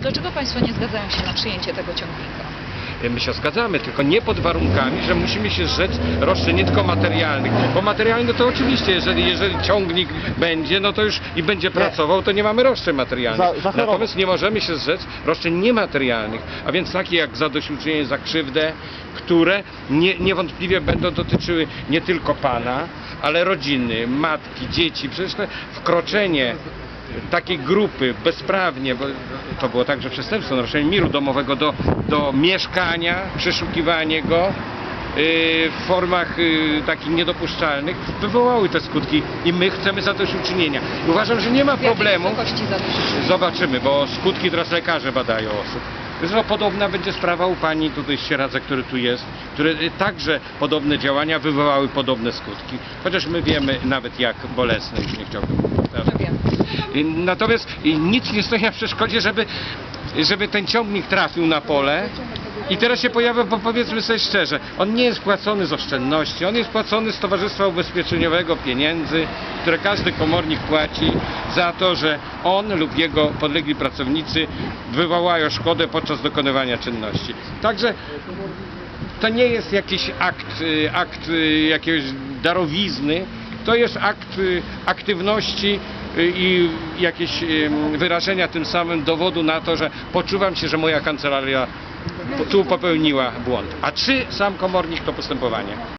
dlaczego Państwo nie zgadzają się na przyjęcie tego ciągnika? My się zgadzamy, tylko nie pod warunkami, że musimy się zrzec roszczeń nie tylko materialnych. Bo materialne to oczywiście, jeżeli, jeżeli ciągnik będzie, no to już i będzie pracował, to nie mamy roszczeń materialnych. Za- za chorobę. Natomiast nie możemy się zrzec roszczeń niematerialnych, a więc takie jak zadośćuczynienie za krzywdę, które nie, niewątpliwie będą dotyczyły nie tylko pana, ale rodziny, matki, dzieci. Przecież to wkroczenie takiej grupy bezprawnie, bo to było także przestępstwo, naruszenie miru domowego do, do mieszkania, przeszukiwanie go yy, w formach yy, takich niedopuszczalnych, wywołały te skutki i my chcemy zadośćuczynienia. I Uważam, że nie ma problemu. Zobaczymy, bo skutki teraz lekarze badają osób. Zresztą podobna będzie sprawa u pani tutaj z Sieradza, który tu jest, które y, także podobne działania wywołały podobne skutki. Chociaż my wiemy nawet jak bolesne, już nie chciałbym powtarzać. Natomiast nic nie stoi na przeszkodzie, żeby, żeby ten ciągnik trafił na pole. I teraz się pojawia, bo powiedzmy sobie szczerze, on nie jest płacony z oszczędności, on jest płacony z Towarzystwa Ubezpieczeniowego pieniędzy, które każdy komornik płaci za to, że on lub jego podlegli pracownicy wywołają szkodę podczas dokonywania czynności. Także to nie jest jakiś akt, y, akt y, jakiegoś darowizny, to jest akt y, aktywności y, i jakieś y, wyrażenia tym samym dowodu na to, że poczuwam się, że moja kancelaria tu popełniła błąd. A czy sam komornik to postępowanie?